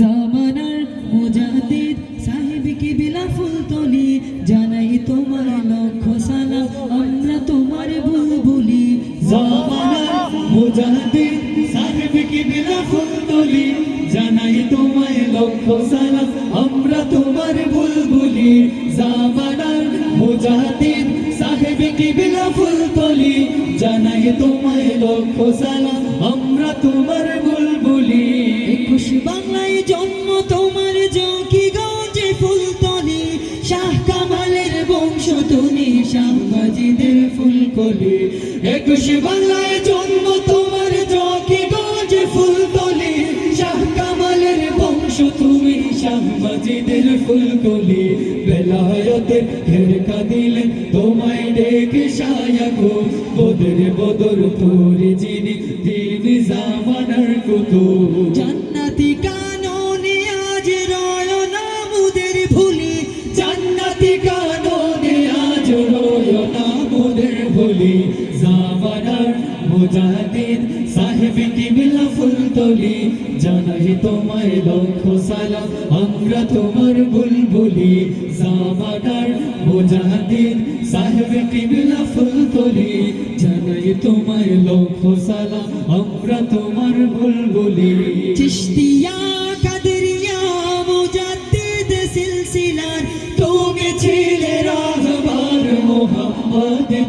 জামানার মুজাহিদ সাহেব কি বিলা ফুলতলি জানাই তোমার লক্ষ সালাম, আমরা তোমার বুলবুলি জামানার মুজাহিদ সাহেব কি বিলা ফুলতলি জানাই তোমায় লক্ষ সালাম, আমরা তোমার বুলবুলি জামানার মুজাহিদ সাহেব কি বিলা ফুলতলি জানাই তোমায় লক্ষ সালাম, আমরা তোমার ফুলকলি একুশ বাংলায় জন্ম তোমার জকি গজে ফুলতলি শাহ কামালের বংশ তুমি শাহবাজিদের ফুলকলি বেলায়তের ঘেরকা দিলেন তোমায় ডেকে সায়াগো বদর বদর তোরে যিনি দিন জামানার কুতু জান্নাতি ভুলি জামানার মুজাহিদ সাহেব কিবলা ফুলতলি। জানাই তোমায় লক্ষ সালাম, আমরা তোমার বুলবুলি। জামানার মুজাহিদ সাহেব কিবলা ফুলতলি। জানাই তোমায় লক্ষ সালাম, আমরা তোমার বুলবুলি। চিশতিয়া কাদরিয়া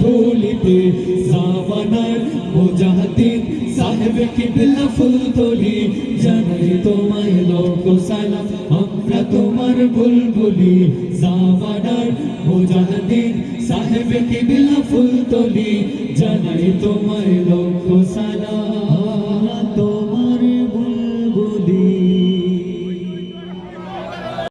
ভুলিতে জামানার মুজাহিদ সাহেব কিবলা ফুলতলি জানাই তোমায় লোক সালাম। আমরা তোমার বুলবুলি, জামানার মুজাহিদ সাহেব কিবলা ফুলতলি জানাই তোমায় লোক সালাম।